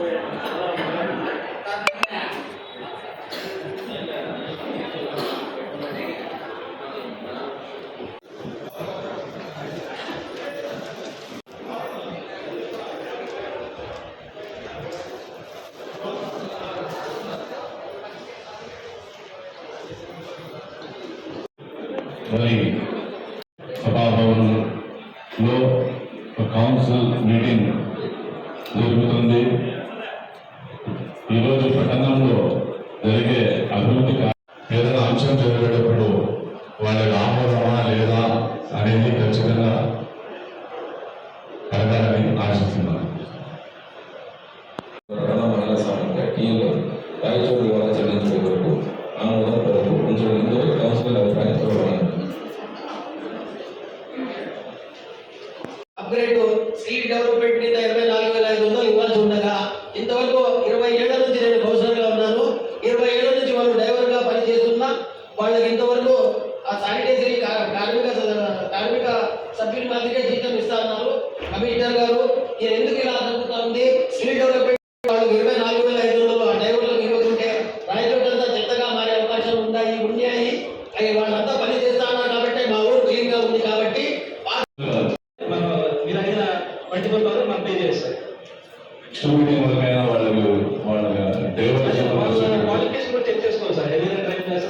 quyền బియ్యంలో రాయచోటి ద్వారా చెల్లించే వరకు ఆమోదం వరకు ఉంచడంతో కౌన్సిల్ అభిప్రాయంతో ఉన్నారు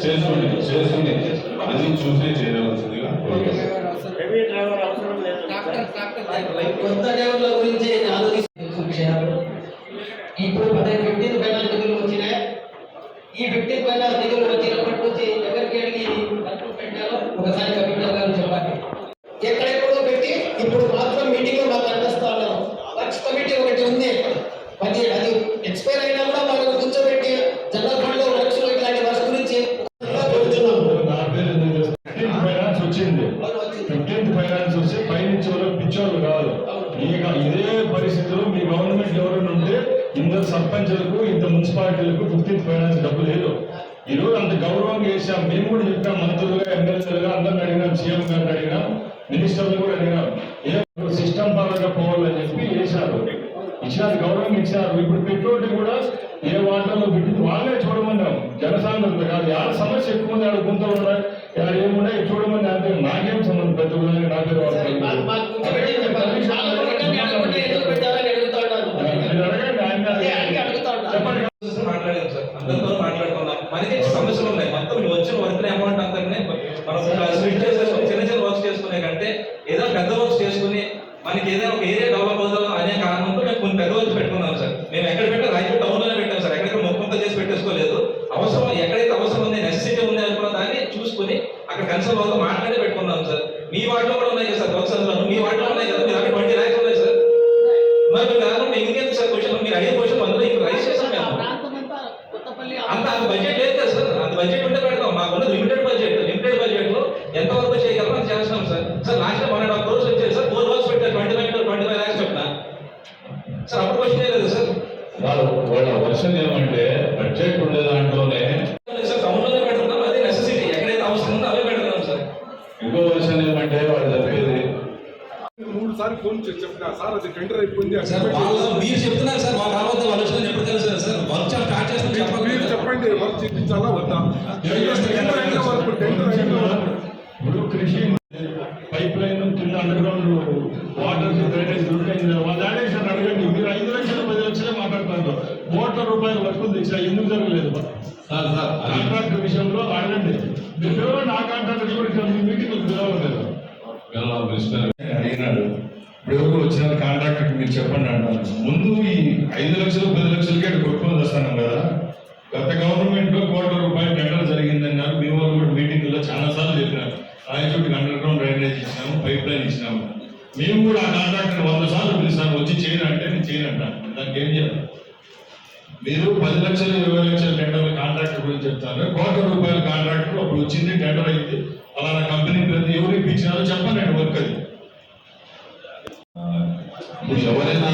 చేసుకోండి చేస్తుంది అన్ని చూసే చేయవలసిందిగా ఇప్పుడు పదహైదు ఫిఫ్టీన్ పెనాల్టీలు వచ్చినాయి. ఈ ఫిఫ్టీన్ పెనాల్టీ అడిగినాం సీఎం గారిని అడిగినాం మినిస్టర్లు కూడా అడిగినాం ఏ సిస్టమ్ పరంగా పోవాలని చెప్పి వేశారు ఇచ్చారు గౌరవం ఇచ్చారు. ఇప్పుడు పెట్రోల్ కూడా ఏ వాటర్లో పెట్టి వాళ్ళే చూడమన్నాం. జనసాంద్రత కాదు యాడ సమస్య ఎక్కువ ఉంది ఆడ గుంత ఉన్నాయి. యాడ ఏమున్నాయి చూడమని అంటే నాకేం సంబంధం? పెద్ద నా పేరు చెప్పండి. మాట్లాడుకున్నాం. మనకి సమస్యలు ఉన్నాయి. మొత్తం వచ్చిన వర్క్ అమౌంట్ కాదు కోట్ల రూపాయల వసూలు దీక్ష ఎందుకు జరగలేదు? సార్ కాంట్రాక్ట్ విషయంలో అడగండి మీరు నా కాంట్రాక్ట్ కూడా మీకు పిలవలేదు? అడిగినాడు. ఇప్పుడు ఎవరు వచ్చిన కాంట్రాక్టర్ మీరు చెప్పండి అంటారు. ముందు ఈ ఐదు లక్షలు పది లక్షలకే కొట్టుకొని వస్తాను కదా. గత గవర్నమెంట్లో కోట్ల రూపాయలు టెండర్ జరిగిందన్నారు. మీ వాళ్ళు కూడా మీటింగ్లో చాలా సార్లు చెప్పినారు. రాయచోటికి అండర్ గ్రౌండ్ డ్రైనేజ్ ఇచ్చినాము పైప్ లైన్ ఇచ్చినాము. మేము కూడా ఆ కాంట్రాక్టర్ వంద సార్లు పిలిస్తాను వచ్చి చేయను అంటే నేను చేయను అంటాను దానికి ఏం చేయాలి? మీరు పది లక్షలు ఇరవై లక్షల టెండర్ల కాంట్రాక్ట్ గురించి చెప్తారు. కోట్ల రూపాయల కాంట్రాక్ట్ అప్పుడు వచ్చింది టెండర్ అయింది. అలానా కంపెనీ ప్రతి ఎవరు ఇప్పించినారో చెప్పండి వర్క్ అది ఎవరైనా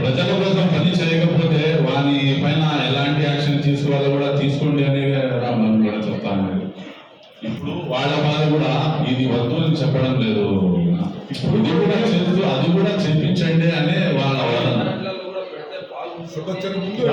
ప్రజల కోసం పని చేయకపోతే వాని పైన ఎలాంటి యాక్షన్ తీసుకోవాలో కూడా తీసుకోండి అనేది మనం కూడా చెప్తాను ఇప్పుడు వాళ్ళ బాధ కూడా ఇది వద్దు అని చెప్పడం లేదు. ఇప్పుడు కూడా అది కూడా చెప్పించండి అనే వాళ్ళ వాళ్ళ Kalau Sudah cerbunya,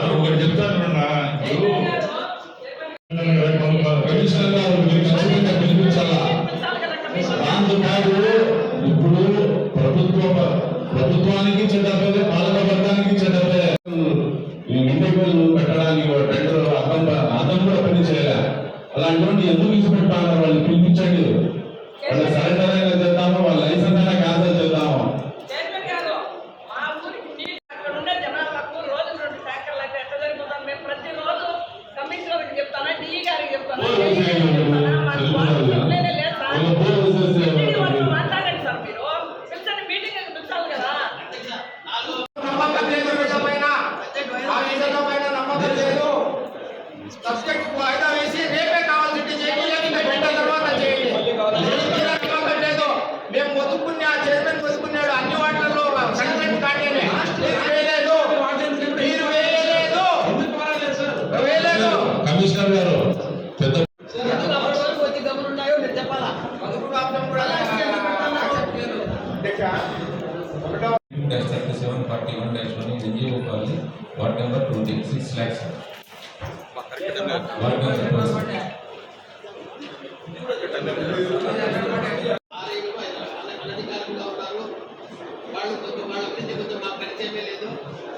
గురించి గురించి మాకు పరిచయమే లేదు.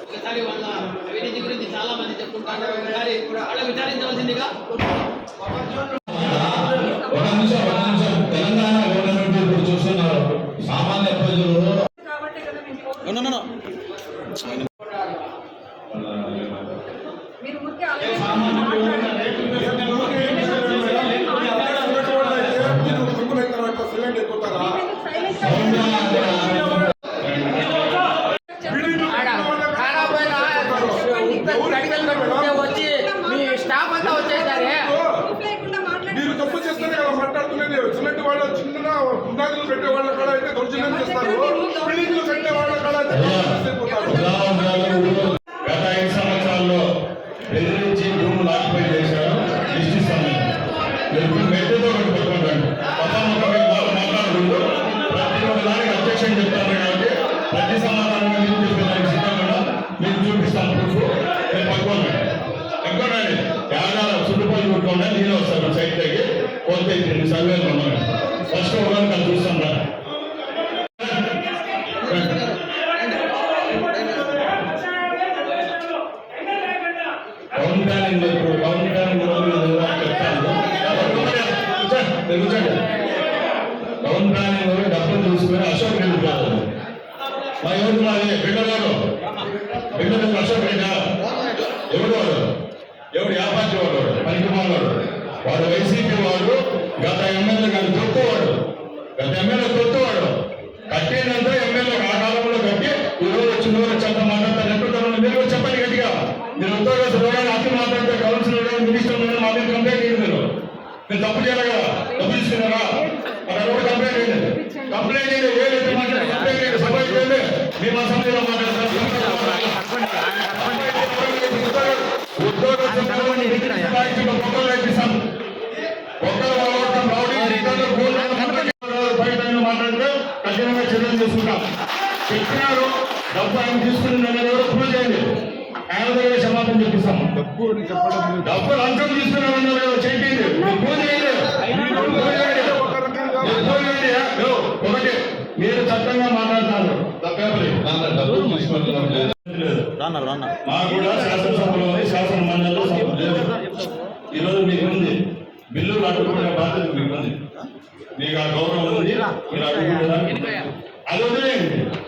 ఒకసారి వాళ్ళ అభివృద్ధి గురించి చాలా మంది చెప్పుకుంటారు. ఒకసారి వాళ్ళ విచారించవలసిందిగా Yeah. వైసీపీ వారు గత ఎమ్మెల్యే గారు రానా రానా ఈరోజు మీకు ఉంది బిల్లు అడ్డుకునే బాధ్యత మీకు ఉంది మీకు ఆ గౌరవం ఉంది మీరు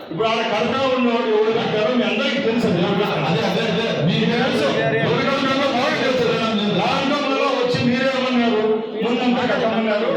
ఇప్పుడు ఆడ కడతా ఉన్నవాడు ఎవరు కట్టారో మీ అందరికీ తెలుసు అదే అదే అదే మీకు తెలుసు దాంట్లో వచ్చి మీరేమన్నారు ముందంతా కట్టమన్నారు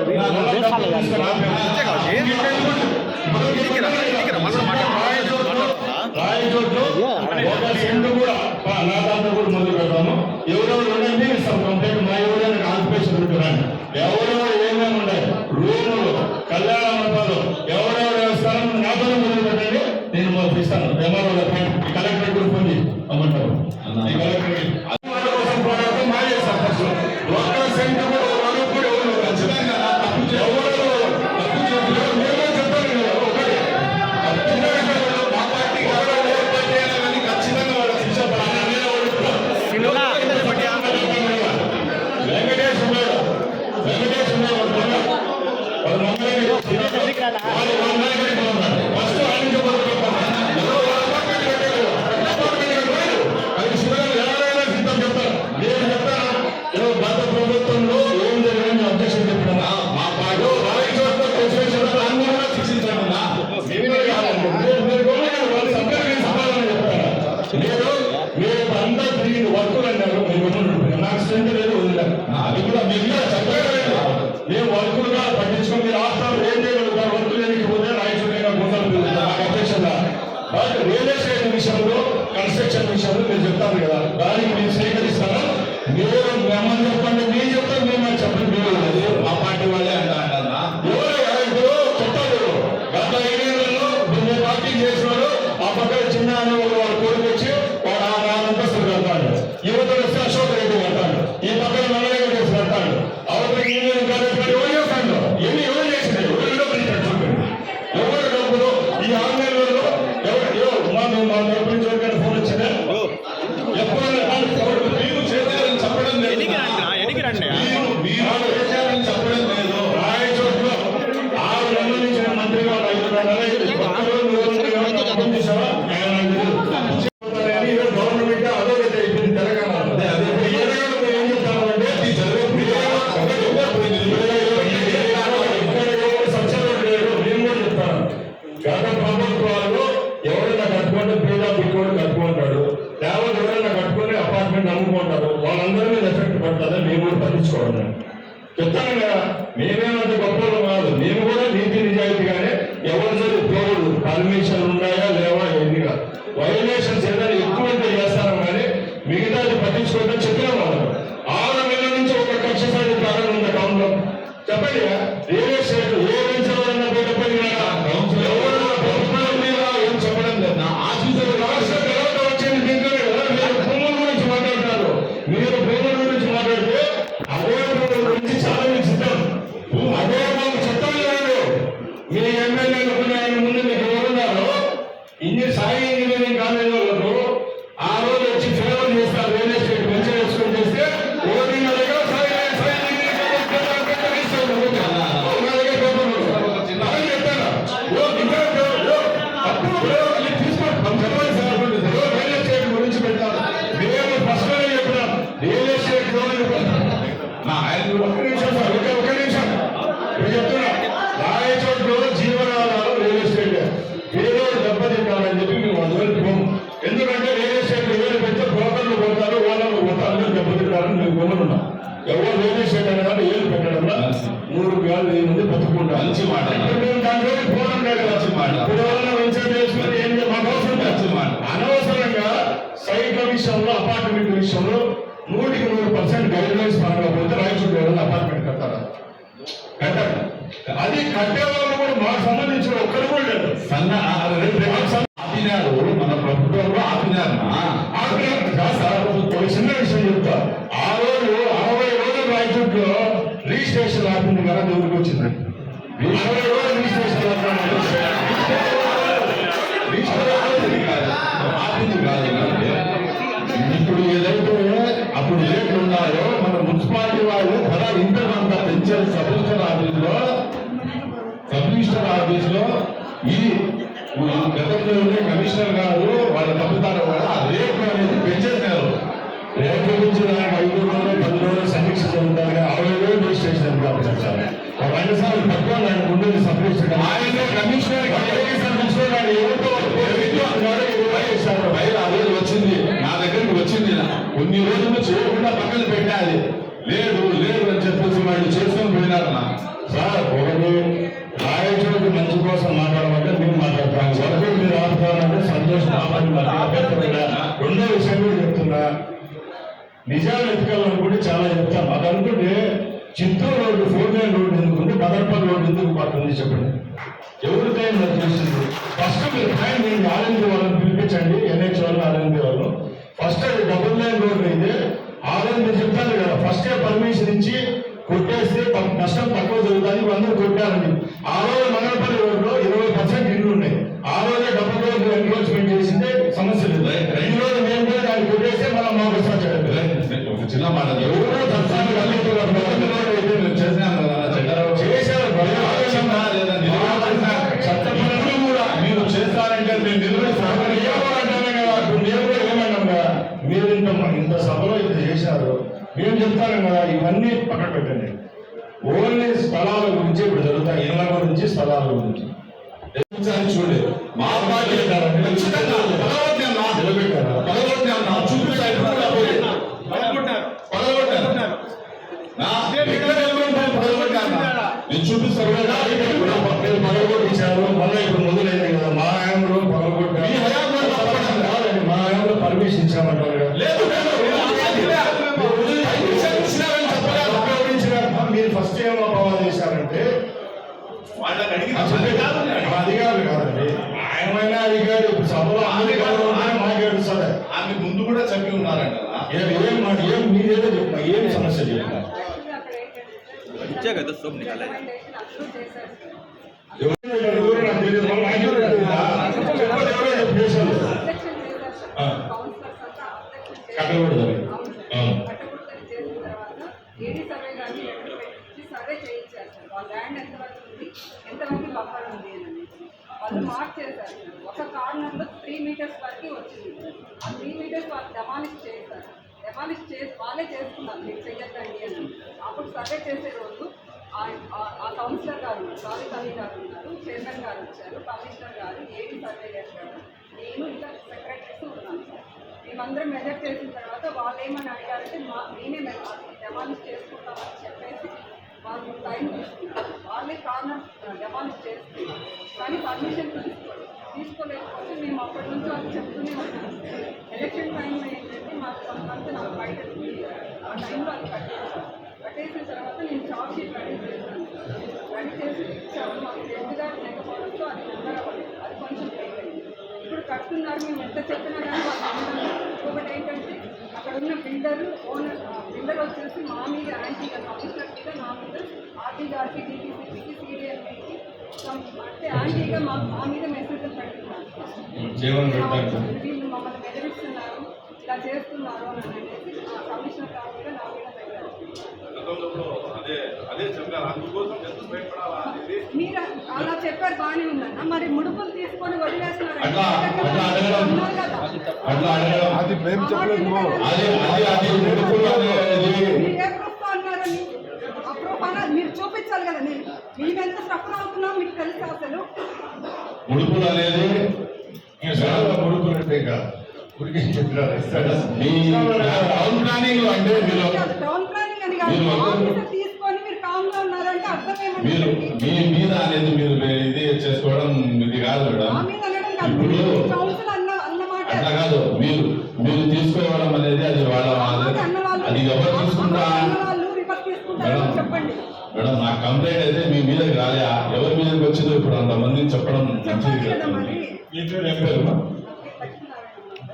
prayer ప్రొఫెషనల్ కాదు వాళ్ళు తప్పుతారు కూడా. రేపు అనేది పెంచేస్తారు. రేపు నుంచి ఐదు రోజులు పది రోజులు సమీక్ష జరుగుతారు అరవై రోజులు రిజిస్ట్రేషన్ జరుగుతారు సార్ ఒక రెండు సార్లు తక్కువ ఆయన ముందు సపోర్ట్ ఆయన కమిషనర్ వచ్చింది. నా దగ్గరికి వచ్చింది. కొన్ని రోజులు చేయకుండా పక్కన పెట్టాలి. లేదు లేదు అని చెప్పేసి వాళ్ళు చేసుకొని పోయినారు సార్ ఒకటి సంతోషం రెండో విషయం కూడా చెప్తున్నా. నిజాలు ఎత్తుకెళ్ళాలనుకుంటే చాలా చెప్తాం. అదనుకుంటే Chittoor road four lane road ఎందుకుంటే బదర్పల్ రోడ్డు ఎందుకు పడుతుంది చెప్పండి. ఎవరి టైం నాకు ఫస్ట్ మీరు టైం నేను ఆర్ఎన్బి వాళ్ళని పిలిపించండి ఎన్హెచ్ వాళ్ళు ఆర్ఎన్బి వాళ్ళు. ఫస్ట్ అది డబుల్ లైన్ రోడ్డు అయితే ఆర్ఎన్బి చెప్తాను కదా ఫస్టే పర్మిషన్ ఇచ్చి కొట్టేస్తే నష్టం తక్కువ జరుగుతుంది అందరూ కొట్టారండి ఆ రోజు మంగళపల్లి రోడ్లో ఇరవై పర్సెంట్ ఇండ్లు ఉన్నాయి. ఆ రోజే డబ్బులు ఎన్క్రోచ్మెంట్ చేసిందే సమస్య లేదు రెండు రోజులు మేము కూడా దాన్ని కొట్టేస్తే మళ్ళీ మాకు ఒక చిన్న మాట ఎవరు తత్సాన్ని కూడా. మీరు కదా కదా మీరు ఇంత సభలో చేశారు చెప్తాను కదా ఇవన్నీ పక్కన పెట్టండి. ఓన్లీ స్థలాల గురించి ఇప్పుడు జరుగుతాయి. ఇళ్ళ గురించి స్థలాల గురించి. చూడండి. మా పార్టీ ఖచ్చితంగా. భగవద్గీత నిలబెట్టారా? భగవద్గీత కట్టకూడదు అది. అవును. ఏడీ సర్వే కానీ పెట్టి సర్వే చేయించారు సార్ వాళ్ళ ల్యాండ్ ఎంతవరకు ఉంది ఎంతవరకు బఫర్ ఉంది అని అనేసి వాళ్ళు మార్క్ చేశారు ఒక కార్నర్లో త్రీ మీటర్స్ వరకు వచ్చింది ఆ త్రీ మీటర్స్ వాళ్ళు డెమాలిష్ చేశారు డెమాలిష్ చేసి వాళ్ళే చేసుకున్నారు మీరు చెయ్యకండి అని. అప్పుడు సర్వే చేసే రోజు ఆ- ఆ- కౌన్సిలర్ గారు సాలిక్ అలీ గారు ఉన్నారు చైర్మన్ గారు వచ్చారు కమిషనర్ గారు ఏంటి సర్వే చేశారు నేను ఇంకా సెక్రటరీస్ ఉన్నాను సార్. మేమందరం మెజర్ చేసిన తర్వాత వాళ్ళు ఏమని అడిగారంటే మా మేమే డెమాలిష్ చేసుకుంటామని చెప్పేసి వాళ్ళు టైం తీసుకున్నారు. వాళ్ళే కార్నర్ డెమాలిష్ చేసుకున్నారు. కానీ పర్మిషన్ తీసుకోలేదు. తీసుకోలేకపోతే మేము అప్పటి నుంచి వాళ్ళు చెప్తూనే ఉన్నాం. ఎలక్షన్ టైం ఏంటంటే మాకు నాకు బయట ఉంది. ఆ టైంలో అది కట్టేసిన తర్వాత నేను చార్జ్ షీట్ రెడీ చేశాను రెడీ చేసి మాకు లేకపోవడంతో అది కొంచెం అయింది ఇప్పుడు మేము ఎంత చెప్పినా కానీ వాళ్ళు. ఇంకొకటి ఏంటంటే అక్కడ ఉన్న బిల్డర్ ఓనర్ బిల్డర్ వచ్చేసి మా మీద యాంటీగా కమిషనర్ మీద నా మీద ఆర్టీ డీటీసీకి సీడీఎంకి అంటే యాంటీగా మా మా మీద మెసేజ్లు పెడుతున్నారు వీళ్ళు మమ్మల్ని బెదిరిస్తున్నారు ఇలా చేస్తున్నారు అని అనేసి కమిషనర్ గారి నా మీద మీరు అలా చెప్పారు బాగానే ఉందన్న. మరి ముడుపులు తీసుకొని వదిలేస్తున్నారు. అది మేము చెప్పలేదు ముడుపులు మీరు చూపించాలి కదా. నేను మేము ఎంత సఫర్ అవుతున్నాం మీకు తెలుసా అసలు. ముడుపులు అనేది చాలా కొడుకున్నట్టే కాదు. టౌన్ ప్లానింగ్ అంటే మీరు మీరు మీరు మీ మీద అనేది మీరు ఇది చేసుకోవడం ఇది కాదు మేడం ఇప్పుడు అట్లా కాదు మీరు మీరు తీసుకోవడం అనేది అది వాళ్ళ అది ఎవరు తీసుకుంటా మేడం మేడం నా కంప్లైంట్ అయితే మీ మీదకి రాలే ఎవరి మీదకి వచ్చిందో ఇప్పుడు అంతమంది చెప్పడం మంచిది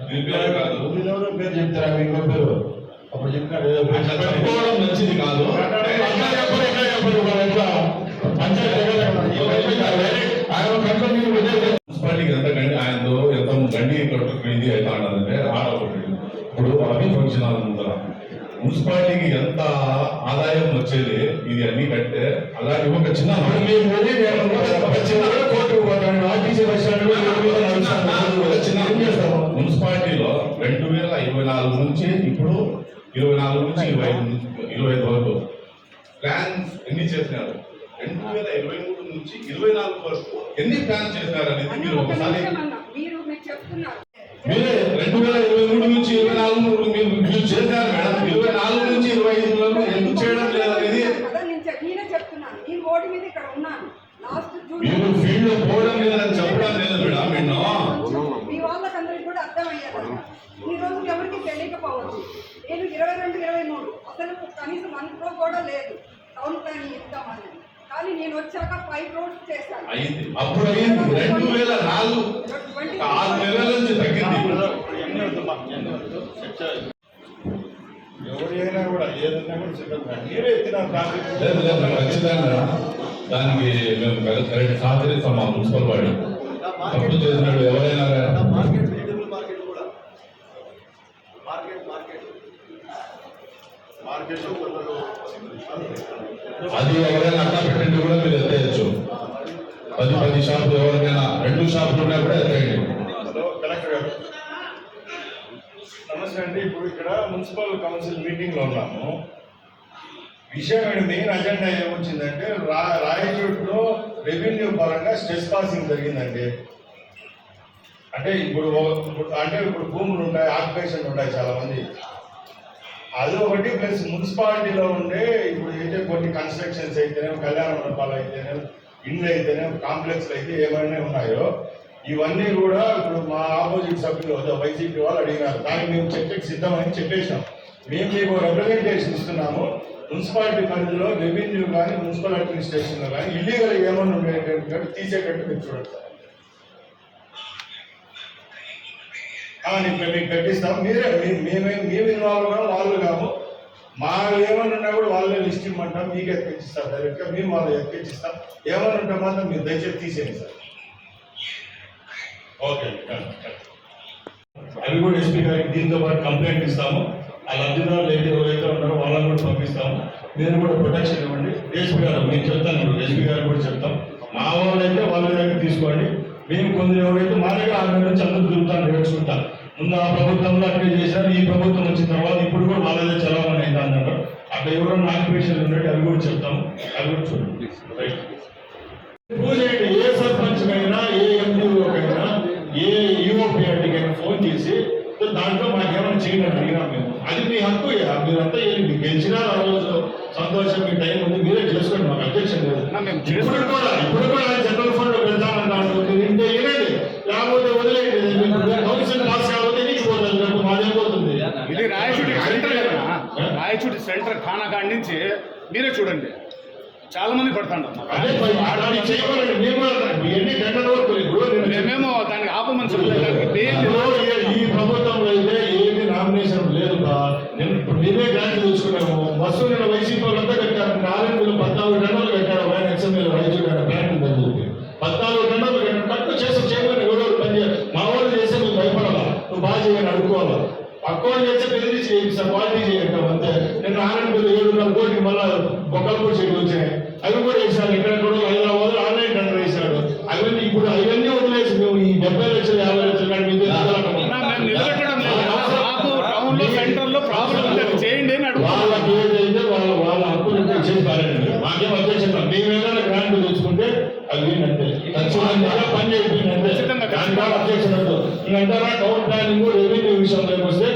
పేరు చెప్తారా? మీ పేరు? అప్పుడు చెప్పండి. చెప్పుకోవడం మంచిది కాదు. మున్సిపాలిటీకి ఎంత గండి ఆయనతో ఎంత గండి ఇది అయితే అన్నారంటే ఆడ ఒకటి ఇప్పుడు అవి ఫంక్షన్ మున్సిపాలిటీకి ఎంత ఆదాయం వచ్చేది ఇది అన్ని కట్టే అలాంటి ఒక చిన్న మున్సిపాలిటీలో రెండు వేల ఇరవై నాలుగు నుంచి ఇప్పుడు ఇరవై నాలుగు నుంచి ఇరవై ఐదు ఇరవై ఐదు వరకు ప్లాన్స్ ఎన్ని చేసినారు? రెండు వేల ఇరవై మూడు నుంచి ఇరవై నాలుగు వరకు ఎన్ని ప్లాన్స్ చేసినారు అనేది మీరు ఒక ఒకసారి మీరు రెండు వేల ఇరవై మూడు నుంచి ఇరవై నాలుగు వరకు మీరు మీరు చేశారు మేడం ఇరవై నాలుగు నుంచి ఇరవై ఐదు వరకు ఎందుకు చేయడం లేదనేది కదా నేను చెప్- నేనే ఓటు మీద ఇక్కడ ఉన్నాను. లాస్ట్ జూన్ మీరు ఫీల్డ్లో పోవడం లేదని చెప్పడం లేదు మేడం నిన్ను మీ వాళ్ళకందరికి కూడా అర్థమయ్యేది ఈ రోజు ఎవరికి తెలియకపోవచ్చు. నేను ఇరవై రెండు ఇరవై మూడు. అసలు కనీసం వన్ క్రో కూడా లేదు. టౌన్ ప్లానింగ్ ఇద్దామని. కానీ నేను వచ్చాక ఫైవ్ క్రోడ్స్ చేశాను. అయింది. అప్పుడు రెండు వేల నాలుగు. ఆరు నెలల నుంచి తగ్గింది. ఎవరు అయినా కూడా కూడా మీరే ఖచ్చితంగా దానికి మేము కరెక్ట్ సహకరిస్తాం మా మున్సిపల్ వాడు తప్పు చేసినాడు ఎవరైనా మార్కెట్ వెజిటబుల్ మార్కెట్ కూడా. Market market. మార్కెట్లో కొందరు అది ఎవరైనా అట్లా పెట్టండి కూడా మీరు ఎత్తేయచ్చు. పది పది షాపులు ఎవరికైనా రెండు షాపులు ఉన్నా కూడా ఎత్తేయండి. నమస్తే అండి ఇప్పుడు ఇక్కడ మున్సిపల్ కౌన్సిల్ మీటింగ్లో ఉన్నాము. విషయం మెయిన్ అజెండా ఏమొచ్చిందంటే రా రాయచోట్లో రెవెన్యూ పరంగా స్ట్రెస్ పాసింగ్ జరిగిందండి. అంటే ఇప్పుడు ఇప్పుడు- అంటే ఇప్పుడు భూములు ఉంటాయి ఆక్యుపేషన్ ఉంటాయి చాలా మంది అది ఒకటి ప్లస్ మున్సిపాలిటీలో ఉండే ఇప్పుడు అయితే కొన్ని కన్స్ట్రక్షన్స్ అయితేనే కళ్యాణ మండపాలు అయితేనే ఇండ్లు అయితేనే కాంప్లెక్స్లు అయితే ఏమైనా ఉన్నాయో ఇవన్నీ కూడా ఇప్పుడు మా ఆపోజిట్ సభ్యులు వైసీపీ వాళ్ళు అడిగినారు. దానికి మేము చర్చకు సిద్ధమని చెప్పేసాం మేము మీకు రిప్రజెంటేషన్ ఇస్తున్నాము. మున్సిపాలిటీ పరిధిలో రెవెన్యూ కానీ మున్సిపల్ అడ్మినిస్ట్రేషన్లో కానీ ఇల్లీగల్ ఏమన్నా ఉండేటట్టు తీసేటట్టు మీరు చూడతారు సార్. మీకు కట్టిస్తాం మీరే మీ- మేమే మేము ఇన్వాల్వ్ కాము వాళ్ళు కాము. మా ఏమన్నా ఉన్నా కూడా వాళ్ళే లిస్ట్ ఇవ్వమంటాం మీకు ఎక్కించిస్తాం డైరెక్ట్గా మేము వాళ్ళు ఎక్కించిస్తాం ఏమన్నా ఉంటే మాత్రం మీరు దయచేసి తీసేయండి సార్. ఓకే అవి కూడా ఎస్పీ గారికి దీంతో పాటు కంప్లైంట్ ఇస్తాము. ఆ లబ్ధిదారులు అయితే ఎవరైతే ఉన్నారో వాళ్ళని కూడా పంపిస్తాము. మీరు కూడా ప్రొటెక్షన్ ఇవ్వండి. ఎస్పీ గారు మేము చెప్తాను ఇప్పుడు. ఎస్పీ గారు కూడా చెప్తాం. మా వాళ్ళైతే వాళ్ళ దగ్గర తీసుకోండి. మేము కొందరు ఎవరైతే మా దగ్గర ఆరు నుంచి అందరూ తిరుగుతాను నేర్చుకుంటాం ముందు ఆ ప్రభుత్వంలో అట్లే చేశారు. ఈ ప్రభుత్వం వచ్చిన తర్వాత ఇప్పుడు కూడా వాళ్ళదే చలవని అయితే అన్నారు. అక్కడ ఎవరైనా ఆక్యుపేషన్ ఉన్నట్టు అవి కూడా చెప్తాము. అవి కూడా చూడండి. రైట్ పూజ ఏ సర్పంచ్ అయినా ఏ ఎంపీఓకైనా ఏ యూఓపీఆర్టీకైనా ఫోన్ చేసి "సో దాంట్లో అడిగినాం మేము. అది మీ హక్కు. మీరంతా మీకు గెలిచినా ఆ రోజు సంతోషం మీ టైం ఉంది. మీరే చేసుకోండి మాకు అబ్జెక్షన్ లేదు. ఇప్పుడు కూడా ఇప్పుడు కూడా జనరల్ ఫండ్ వెళ్తామన్నాడు మీరు ఇంటే లేకపోతే వదిలేయండి. కౌన్సిల్ పాస్ కాకపోతే నీకు పోతుంది మాదేం పోతుంది? ఇది రాయచూటి సెంటర్ కదా రాయచూటి సెంటర్ ఖానాకాడి నుంచి మీరే చూడండి. చాలా మంది మరి కూడా నేను మేమేమో దానికి ఆపమని ఈ- ప్రభుత్వంలో అయితే నామినేషన్ లేదు బా. నేను ఇప్పుడు మేమే గ్రాంట్ చూసుకున్నాము బస్సు నేను వైసీపీ అంతా కట్టాను నాలుగు పద్నాలుగు టన్నులు కట్టారు. ఆయన ఎక్స్ఎంఎల్ రైతు బ్యాంక్ ఉందని చెప్పి పద్నాలుగు టన్నులు కట్టారు. కట్టు చేసి చేయమని ఎవరో పని మా వాళ్ళు చేస్తే నువ్వు భయపడాలా నువ్వు బాగా చేయని అడుకోవాలా పక్కోళ్ళు చేస్తే పెళ్ళి చేయించారు క్వాలిటీ చేయంటాం అంతే. నేను ఆనంద్ ఏడున్నర కోటికి మళ్ళా బొక్కలు కూడా చెట్లు వచ్చినాయి అవి కూడా వేసాడు ఇక్కడ కూడా హైదరాబాద్ ఆన్లైన్ టెండర్ వేసాడు అవన్నీ ఇప్పుడు అవన్నీ వదిలేసి మేము ఈ డెబ్బై లక్షల యాభై లక్షలు కానీ మీద మేము నిలబెట్టడం లేదు మాకు టౌన్లో సెంటర్లో ప్రాబ్లం ఉంది అది చేయండి అని అడుగుతున్నాం వాళ్ళకి ఏదైతే వాళ్ళ వాళ్ళ హక్కులు ఉంటే చేస్తారండి మాకేం అధ్యక్షత మేము ఏదైనా గ్రాంట్ తెచ్చుకుంటే అవి ఏంటంటే ఖచ్చితంగా పని చేయిందంటే ఖచ్చితంగా. దాని ద్వారా అధ్యక్షత ఇంకంటారా టౌన్ ప్లానింగ్ రెవెన్యూ విషయంలోకి వస్తే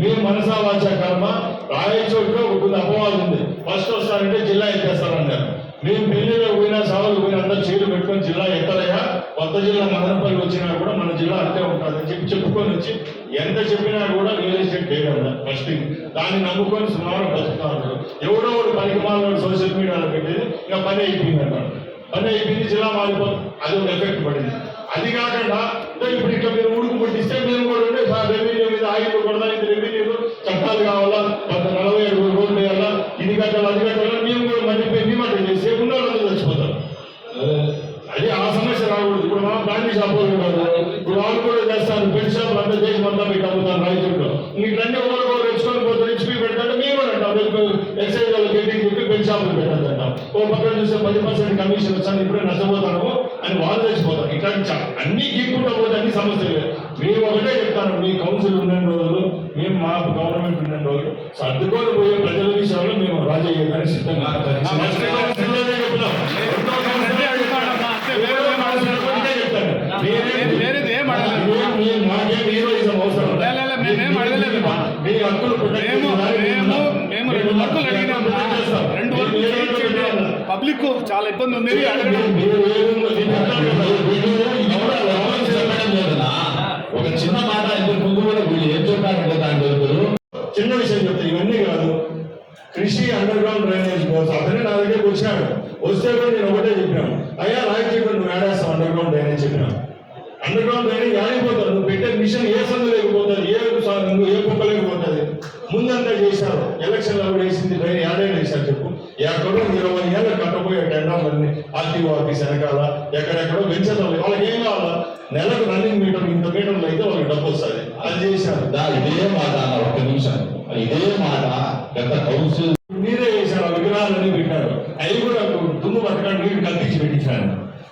మీరు మనసా వాచ కర్మ రాయచోట్లో ఉంటుంది అపవాదం ఉంది. ఫస్ట్ వస్తారంటే జిల్లా ఎత్తేస్తారన్నారు. మేము పెళ్ళిలో పోయినా సాగులు పోయినా అందరూ చీరు పెట్టుకొని జిల్లా ఎత్తలయ్యా కొత్త జిల్లా మదనపల్లి వచ్చినా కూడా మన జిల్లా అంతే ఉంటుంది అని చెప్పి చెప్పుకొని వచ్చి ఎంత చెప్పినా కూడా రియల్ ఎస్టేట్ చేయడం ఫస్ట్ థింగ్ దాన్ని నమ్ముకొని సుమారు బతుకుతారు ఎవడో ఒకటి పనికి మాలో సోషల్ మీడియాలో పెట్టేది ఇంకా పని అయిపోయింది అన్నాడు పని అయిపోయింది జిల్లా మారిపోతుంది. అది ఒక ఎఫెక్ట్ పడింది. అది కాకుండా ఇప్పుడు ఇట్లా మీరు పుట్టిస్తే మీరు కూడా ఉంటే రెవెన్యూ మీద ఆగిపో కొడదా ఇది చట్టాలు కావాలా నలభై ఏడు రోడ్లు వేయాలా ఇది కట్టాలి అది కట్టాలా మేము కూడా మేము అంటే చేసి చచ్చిపోతారు. అదే. ఆ సమస్య రాకూడదు. ఇప్పుడు మనం బ్రాండీ షాపులు ఇప్పుడు వాళ్ళు కూడా చేస్తారు షాపులు అంతా దేశం అంతా పెట్టి అమ్ముతారు రైతుల్లో ఇట్లన్నీ ఒకరికొకరు తెచ్చుకొని పోతే హెచ్పి పెడతాడు మేము కూడా అంటాం. ఎక్సైజ్ వాళ్ళకి పెట్టి చెప్పి షాపులు ఓ పక్కన చూస్తే పది పర్సెంట్ కమిషన్ వచ్చాను ఇప్పుడే నష్టపోతాను అని వాళ్ళు తెచ్చిపోతారు. ఇట్లాంటి అన్ని గీక్కుంటా పోతే అన్ని సమస్యలు. మేము ఒకటే చెప్తాను మీ కౌన్సిల్ ఉన్న రోజులు మేము మా గవర్నమెంట్ ఉన్న రోజులు సర్దుకొని పోయే ప్రజల విషయంలో మేము రాజయ్యేదాన్ని సిద్ధంగా నెక్స్ట్ కౌన్సిల్లోనే చెప్తాం. రెండో కౌన్సిల్లో అడుగుతాడమ్మా, అంతే వేరే ఏం కౌన్సిల్లో ఒకటే చెప్తాను. వేరే- వేరేది ఏం అడగలేదు. మీ- మీ- మాకేం హీరోయిజం అవసరం లే, లే, లే, మేమేం అడగలేదు. మీ హక్కులు protect మేము చేయాలి. మేము మేము రెండు వర్కులు అడిగినాం చేస్తాం. రెండు వర్కులు మీరు చేయించండి చేయండి. పబ్లిక్ చాలా ఇబ్బంది ఉంది అడగడం మీరు ఏమో దీన్ని అంటారు కదా, వీళ్ళు ఎవరో ఎవరో చెప్పడం లేదనా ఒక చిన్న మాట ఇంతకు ముందు కూడా వీళ్ళు ఏం చెప్పారంటే దాని దగ్గర చిన్న విషయం చెప్తా ఇవన్నీ కాదు కృషి అండర్ గ్రౌండ్ డ్రైనేజ్ కోసం అతనే నా దగ్గరికి వచ్చాడు వస్తే కూడా నేను ఒకటే చెప్పినాను అయ్యా రాయచూడు నువ్వు ఏడేస్తావు అండర్ గ్రౌండ్ డ్రైనేజ్ చెప్పినాను అండర్ గ్రౌండ్ డ్రైనేజ్ ఆడిపోతాడు నువ్వు పెట్టే మిషన్ ఏ సందు లేకపోతుంది ఏ సా- నువ్వు ఏ కుక్క లేకపోతుంది ముందంతా చేశారు ఎలక్షన్లో కూడా వేసింది డ్రైనేజ్ ఏడేళ్ళు వేశారు చెప్పు ఎక్కడో ఇరవై ఏళ్ళు కట్టబోయే టెండర్లన్నీ ఆర్టీఓ ఆఫీస్ వెనకాల ఎక్కడెక్కడో పెంచడం వాళ్ళకి ఏం కావాలా నెలకు రన్నింగ్ మీటర్ ఇంత మీటర్లు అయితే వాళ్ళకి డబ్బు వస్తుంది. అది చేశారు. ఇదే మాట ఒక్క నిమిషం. ఇదే మాట గత కౌన్సిల్ మీరే చేశారు. ఆ విగ్రహాలన్నీ పెట్టారు. అవి కూడా దుమ్ము పట్టడానికి నీళ్ళు కల్పించి పెట్టించాను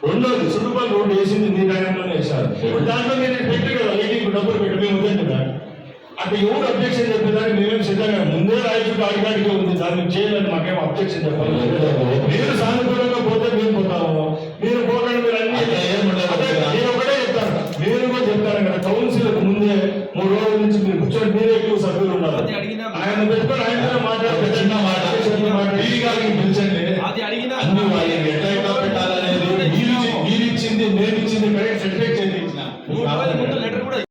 రెండోది చుట్టుపక్కల రోడ్డు వేసింది మీ టైంలోనే వేశారు దాంట్లో మీరు పెట్టి కదా లైటింగ్ డబ్బులు పెట్టి మేము వద్దండి కదా. అక్కడ ఎవరు అబ్జెక్షన్ చెప్పేదానికి మేమేం సిద్ధంగా ముందే రాయచూడు అడిగాడికే ఉంది. దాన్ని చేయాలని. మాకేం అబ్జెక్షన్ చెప్పాలి మీరు సానుకూలంగా పోతే మేము పోతాము. మీరు